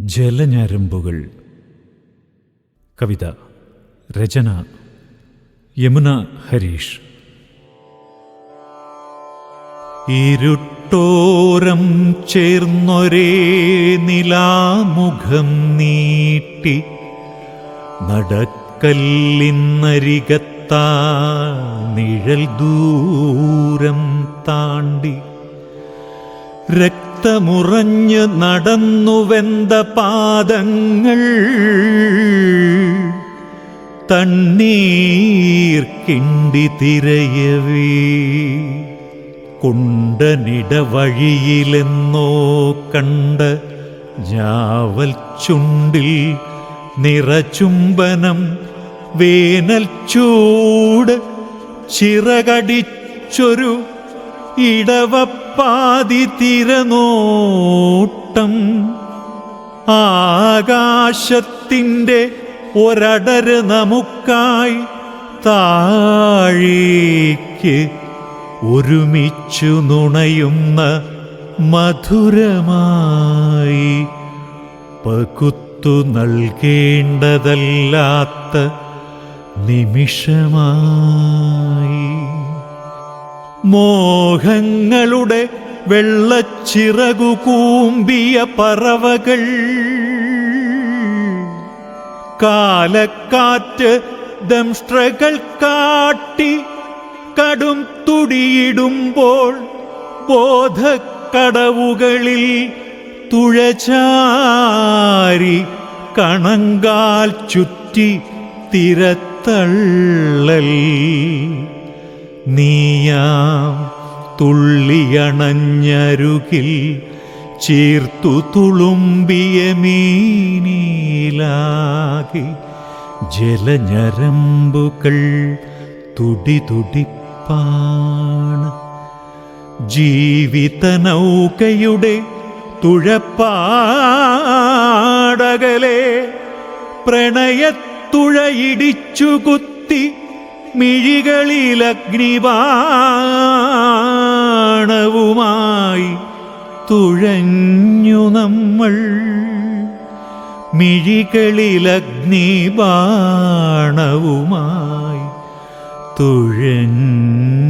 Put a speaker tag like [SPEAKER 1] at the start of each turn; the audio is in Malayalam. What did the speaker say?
[SPEAKER 1] ജലഞരമ്പുകൾ. കവിത രചന യമുന ഹരീഷ്. ഇരുട്ടോരം ചേർന്നൊരേ നിലാമുഖം നീട്ടി നടക്കല്ലിന്നരികത്താ നിഴൽ ദൂരം താണ്ടി. രക്തമുറഞ്ഞ് നടന്നുവെന്ത പാദങ്ങൾ തണ്ണീർ കിണ്ടി തിരയവേ. കുണ്ടനിട വഴിയിലെന്നോ കണ്ട ഞാവൽ ചുണ്ടിൽ നിറചുംബനം വേനൽ ചൂട് ചിറകടിച്ചൊരു ഇടവപ്പാതി തിരനോട്ടം ആകാശത്തിന്റെ ഒരടര് നമുക്കായി താഴേക്ക് ഒരുമിച്ചു നുണയുന്ന മധുരമായി പകുത്തു നൽകേണ്ടതല്ലാത്ത നിമിഷമായി. മോഹങ്ങളുടെ വെള്ളച്ചിറകു കൂമ്പിയ പറവകൾ. കാലക്കാറ്റ് ദംഷ്ട്രകൾ കാട്ടി കടും തുടിയിടുമ്പോൾ ബോധക്കടവുകളിൽ തുഴചാരി കണങ്കാൽ ചുറ്റി തിരത്തള്ളൽ. നീയാം തുള്ളിയണഞ്ഞരുകിൽ ചീർത്തു തുളുമ്പിയ മീനീലാകി ജലഞരമ്പുകൾ തുടിതുടിപ്പാണ്. ജീവിത നൗകയുടെ തുഴപ്പാടകലെ പ്രണയത്തുഴയിടിച്ചു കുത്തി മിഴികളിലഗ്നിബാണവുമായി തുഴഞ്ഞു നമ്മൾ. മിഴികളിലഗ്നിബാണവുമായി തുഴഞ്ഞു